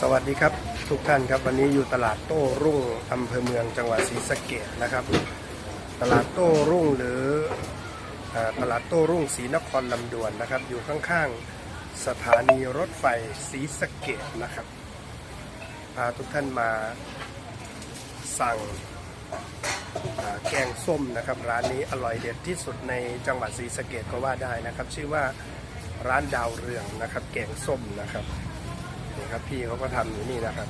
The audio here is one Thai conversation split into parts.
สวัสดีครับทุกท่านครับวันนี้อยู่ตลาดโต้รุ่งอำเภอเมืองจังหวัดศรีสะเกดนะครับ ตลาดโต้รุ่งหรืออตลาดโต้รุ่งศรีนครลำดวนนะครับ อยู่ข้างๆสถานีรถไฟศรีสะเกดนะครับพาทุกท่านมาสั่งแกงส้มนะครับ ร้านนี้อร่อยเด็ดที่สุดในจังหวัดศรีสะเกดก็ว่าได้นะครับ ชื่อว่าร้านดาวเรืองนะครับ แกงส้มนะครับ นี่ครับพี่เขาก็ทำอยู่นี่นะครับ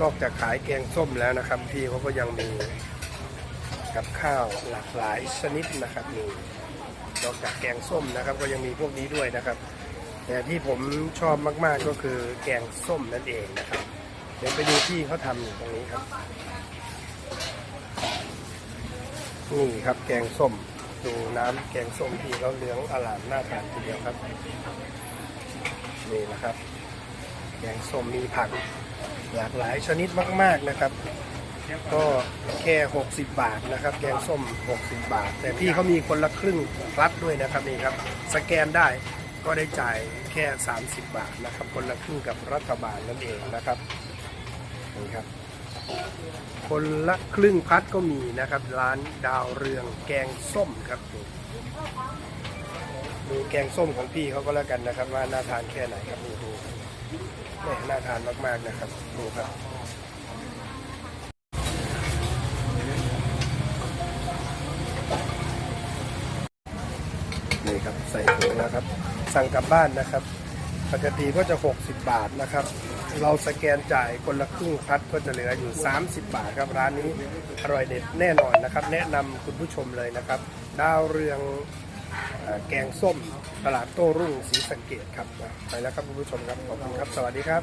นอกจากขายแกงส้มแล้วนะครับ พี่เขาก็ยังมีกับข้าวหลากหลายชนิดนะครับมีนอกจากแกงส้มนะครับ ก็ยังมีพวกนี้ด้วยนะครับ แต่ที่ผมชอบมากๆก็คือแกงส้มนั่นเองนะครับ เดี๋ยวไปดูพี่เขาทำอยู่ตรงนี้ครับนี่ครับแกงส้มดูน้ำแกงส้มพี่เขาเหลืองอลามน่าทานทีเดียวครับ นี่นะครับ แกงส้มมีผักหลากหลายชนิดมาก ๆนะครับ ก็แค่ 60 บาทนะครับ แกงส้ม 60 บาท แต่พี่เขามีคนละครึ่งรัดด้วยนะครับนี่ครับ สแกนได้ก็ได้จ่ายแค่ 30 บาทนะครับ คนละครึ่งกับรัฐบาลนั่นเองนะครับนี่ครับ คนละครึ่งพัดก็มีนะครับ ร้านดาวเรืองแกงส้มครับดูแกงส้มของพี่เขาก็แล้วกันนะครับ ว่าน่าทานแค่ไหนครับนี่ดู แม่น่าทานมากๆนะครับดูครับนี่ครับใส่ถุงนะครับ สั่งกลับบ้านนะครับ ปกติก็จะ 60 บาทนะครับ เราสแกนจ่ายคนละครึ่งพัดก็จะเหลืออยู่ 30 บาทครับร้านนี้อร่อยเด็ดแน่นอนนะครับ แนะนำคุณผู้ชมเลยนะครับ ดาวเรือง แกงส้มตลาดโต้รุ่งศรีสังเกตครับ ไปแล้วครับคุณผู้ชมครับ ขอบคุณครับ สวัสดีครับ